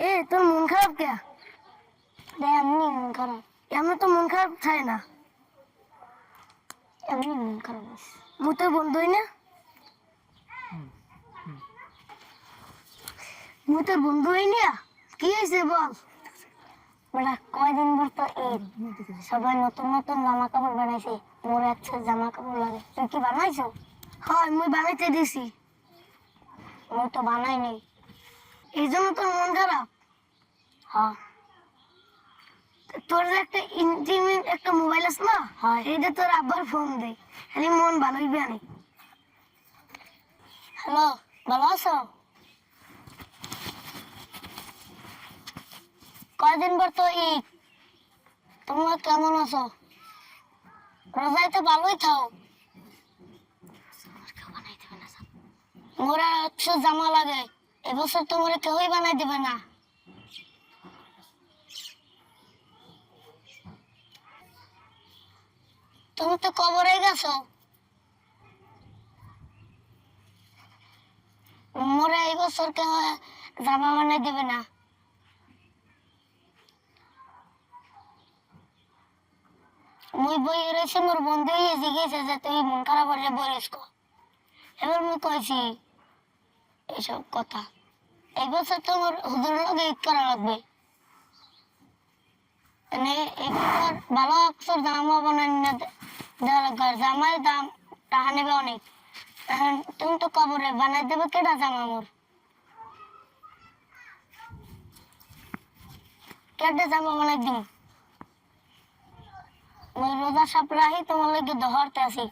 এ, তোর মন খারাপ কে? রে এমনি মন খারাপ। এমন তো মন খারাপ থাকে না। এমনি মন খারাপ হয়েছে মু তোর বন্ধুই না। মু তোর বন্ধু হই না। কি হয়েছে বল? বেটা, কয়দিন পর তো ঈদ সবাই নতুন নতুন জামা কাপড় বানাইছে। মোর একটা জামা কাপড় লাগে। তুই কি বানাইছো? হয়, মুই বানাইতে দিছি। মুই তো বানাই নাই। এই জন্য তোর মন খারাপ? হ্যাঁ। তোর যে একটা ইন্টিমেট একটা মোবাইল আছে না? হয়। এইটা তোর আব্বার ফোন দে খালি মন ভালো হইবে হ্যালো ভালো আছো? কয়দিন পর তো ঈদ? তোমরা কেমন আছো? রোজায় তো ভালোই থাও। মোরা একশো জামা লাগে। এবছর তোমার কেউই বানাই দেবে না। তুমি তো কবরে গেছো। মোরা এই বছর কেউ জামা বানাই দেবে না। মুই বই রয়েছে মোর বন্ধু জিজ্ঞেসে যে, তুই মন খারাপ হলে রয়েছ এবার মুই কইছি এইসব কথা। এই বছর তো মোর হুজুর লগে ঈদ করা লাগবে। মানে এই ভালো অক্ষর জামা বানাই না দেওয়া লাগবে জামার দাম টাকা নেবে অনেক। তুমি তো কবরে বানাই দেবে কেটা জামা মোর কেটে জামা বানাই ওই রোজা সাপ রাহি তোমার লাগে দহরতে আসি।